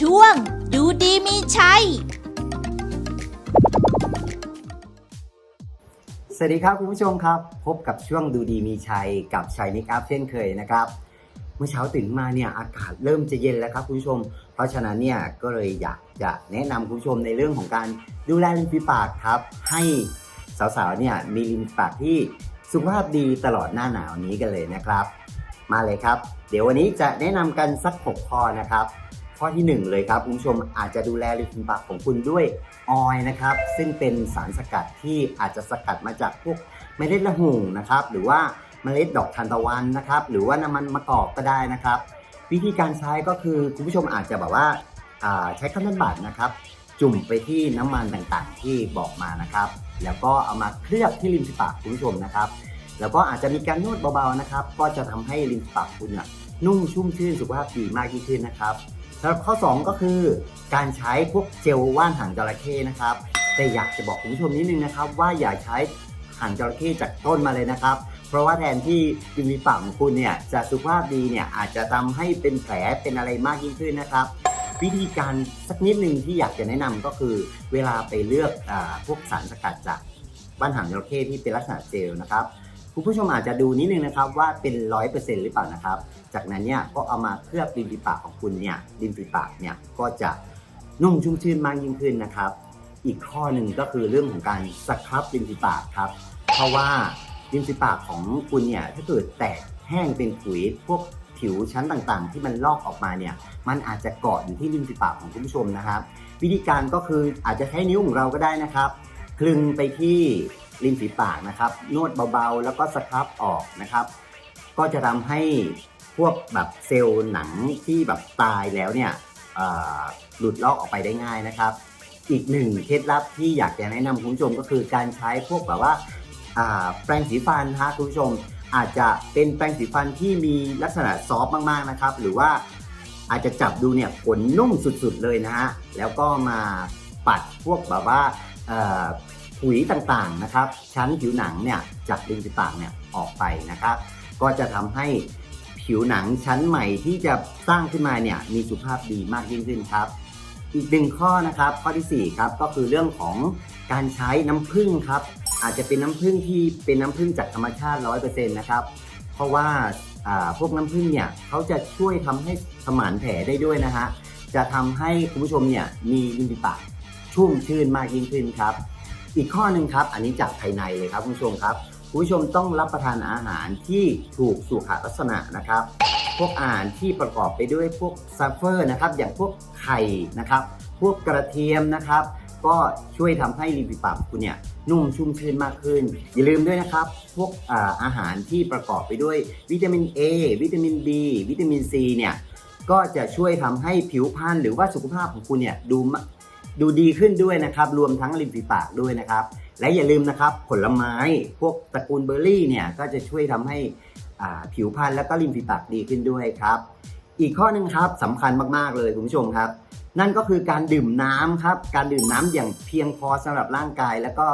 ช่วง ดูดีมีชัย สวัสดีครับคุณผู้ชมครับ พบกับช่วงดูดีมีชัย กับชัยนิกอัพเช่นเคยนะครับ เมื่อเช้าตื่นมาเนี่ยอากาศเริ่มจะเย็นแล้วครับคุณผู้ชม เพราะฉะนั้นเนี่ยก็เลยอยากจะแนะนำคุณผู้ชมในเรื่องของการดูแลริมฝีปากครับ ให้สาวๆเนี่ยมีริมฝีปากที่สุขภาพดีตลอดหน้าหนาวนี้กันเลยนะครับ มาเลยครับ เดี๋ยววันนี้จะแนะนำกันสัก 6 ข้อนะครับ ข้อทีหนึ่1 เลยครับคุณผู้ชมอาจจะดูแลริมฝีปากของคุณด้วยออยนะครับ ซึ่งเป็นสารสกัดที่อาจจะสกัดมาจากพวกเมล็ดละหุ่งนะครับ หรือว่าเมล็ดดอกทานตะวันนะครับ หรือว่าน้ำมันมะกอกก็ได้นะครับ วิธีการใช้ก็คือคุณผู้ชมอาจจะแบบว่าาใช้คัตเตอร์บัตนะครับ จุ่มไปที่น้ำมันต่างๆ ที่บอกมานะครับ แล้วก็เอามาเคลือบที่ริมฝีปากคุณผู้ชมนะครับแล้วก็อาจจะมีการนวดเบาๆนะครับ ก็จะทำให้ริมฝีปากคุณนุ่มชุ่มชื่นสุขภาพดีมากยิ่งขึ้นนะครับ สำหรับข้อ 2 ก็คือการใช้พวกเจลว่านหางจระเข้นะครับ แต่อยากจะบอกคุณผู้ชมนิดนึงนะครับ ว่าอย่าใช้หางจระเข้จากต้นมาเลยนะครับ เพราะว่าแทนที่ริมฝีปากของคุณเนี่ยจะสุขภาพดีเนี่ยอาจจะทำให้เป็นแผลเป็นอะไรมากยิ่งขึ้นนะครับวิธีการสักนิดหนึ่งที่อยากจะแนะนำก็คือ เวลาไปเลือกอพวกสารสกัดจากบ้านหางจระเข้ที่เป็นลักษณะเจลนะครับ คุณผู้ชมอาจจะดูนิดนึงนะครับว่าเป็นร้อยเปอร์เซ็นต์หรือเปล่านะครับ จากนั้นเนี่ยก็เอามาเคลือบริมฝีปากของคุณเนี่ยริมฝีปากเนี่ยก็จะนุ่มชุ่มชื่นมากยิ่งขึ้นนะครับ อีกข้อหนึ่งก็คือเรื่องของการสครับริมฝีปากครับ เพราะว่าริมฝีปากของคุณเนี่ยถ้าเกิดแตกแห้งเป็นขุยพวกผิวชั้นต่างๆ ที่มันลอกออกมาเนี่ย มันอาจจะเกาะอยู่ที่ริมฝีปากของคุณผู้ชมนะครับ วิธีการก็คืออาจจะใช้นิ้วของเราก็ได้นะครับ คลึงไปที่ ริมฝีปากนะครับ นวดเบาๆ แล้วก็สครับออกนะครับ ก็จะทำให้พวกแบบเซลล์หนังที่แบบตายแล้วเนี่ยหลุดลอกออกไปได้ง่ายนะครับ อีกหนึ่งเคล็ดลับที่อยากจะแนะนำคุณผู้ชมก็คือการใช้พวกแบบว่าแปรงสีฟันนะฮะคุณผู้ชม อาจจะเป็นแปรงสีฟันที่มีลักษณะซอฟต์มากๆนะครับ หรือว่าอาจจะจับดูเนี่ยขนนุ่มสุดๆเลยนะฮะแล้วก็มาปัดพวกแบบว่า เอ่อผุยต่างๆนะครับ ชั้นผิวหนังเนี่ยจากริมฝีปากเนี่ยออกไปนะครับ ก็จะทำให้ผิวหนังชั้นใหม่ที่จะสร้างขึ้นมาเนี่ยมีสุขภาพดีมากยิ่งขึ้นครับ อีกหนึ่งข้อนะครับ ข้อที่4ครับก็คือเรื่องของการใช้น้ำผึ้งครับ อาจจะเป็นน้ำผึ้งที่เป็นน้ำผึ้งจากธรรมชาติ100%นะครับ เพราะว่าพวกน้ำผึ้งเนี่ยเขาจะช่วยทำให้สมานแผลได้ด้วยนะฮะจะทำให้คุณผู้ชมเนี่ยมีริมฝีปากชุ่มชื่นมากยิ่งขึ้นครับ อีกข้อหนึ่งครับ อันนี้จากภายในเลยครับคุณผู้ชมครับคุณผู้ชมต้องรับประทานอาหารที่ถูกสุขลักษณะนะครับ พวกอาหารที่ประกอบไปด้วยพวกซัฟเฟอร์นะครับ อย่างพวกไข่นะครับ พวกกระเทียมนะครับ ก็ช่วยทำให้ริมฝีปากคุณเนี่ยนุ่มชุ่มชื่นมากขึ้น อย่าลืมด้วยนะครับ พวกอาอาหารที่ประกอบไปด้วยวิตามิน A วิตามิน B วิตามิน C เนี่ยก็จะช่วยทำให้ผิวพรรณหรือว่าสุขภาพของคุณเนี่ยดู ดูดีขึ้นด้วยนะครับ รวมทั้งริมฝีปากด้วยนะครับ และอย่าลืมนะครับผลไม้พวกตระกูลเบอร์รี่เนี่ยก็จะช่วยทำให้ผิวพรรณแล้วก็ริมฝีปากดีขึ้นด้วยครับ อีกข้อหนึ่งครับสำคัญมากๆเลยคุณผู้ชมครับ นั่นก็คือการดื่มน้ำครับ การดื่มน้ำอย่างเพียงพอสำหรับร่างกาย แล้วก็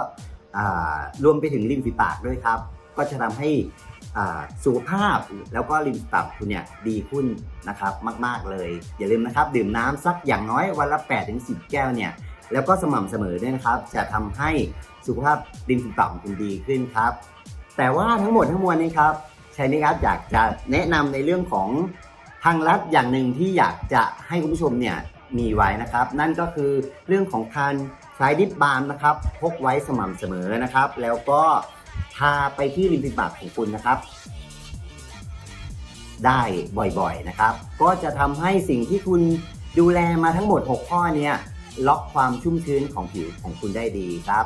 รวมไปถึงริมฝีปากด้วยครับ ก็จะทำให้ สุขภาพแล้วก็ริมฝีปากคุณเนี่ยดีขึ้นนะครับมาก ๆเลย อย่าลืมนะครับ ดื่มน้ำสักอย่างน้อยวันละ 8-10 แก้วเนี่ยแล้วก็สม่ำเสมอด้วยนะครับ จะทำให้สุขภาพริมฝีปากของคุณดีขึ้นครับ แต่ว่าทั้งหมดทั้งมวลนี้ครับชัยนิครับอยากจะแนะนำในเรื่องของทางลัดอย่างหนึ่งที่อยากจะให้คุณผู้ชมเนี่ยมีไว้นะครับ นั่นก็คือเรื่องของการใช้ดิปบาล์มนะครับ พกไว้สม่ำเสมอนะครับ แล้วก็ ทาไปที่ริมฝีปากของคุณนะครับ ได้บ่อยๆนะครับ ก็จะทำให้สิ่งที่คุณดูแลมาทั้งหมด 6 ข้อเนี้ยล็อกความชุ่มชื้นของผิวของคุณได้ดีครับ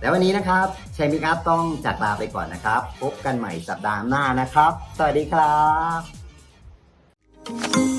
แล้ววันนี้นะครับชัยมิครับต้องจากลาไปก่อนนะครับ พบกันใหม่สัปดาห์หน้านะครับ สวัสดีครับ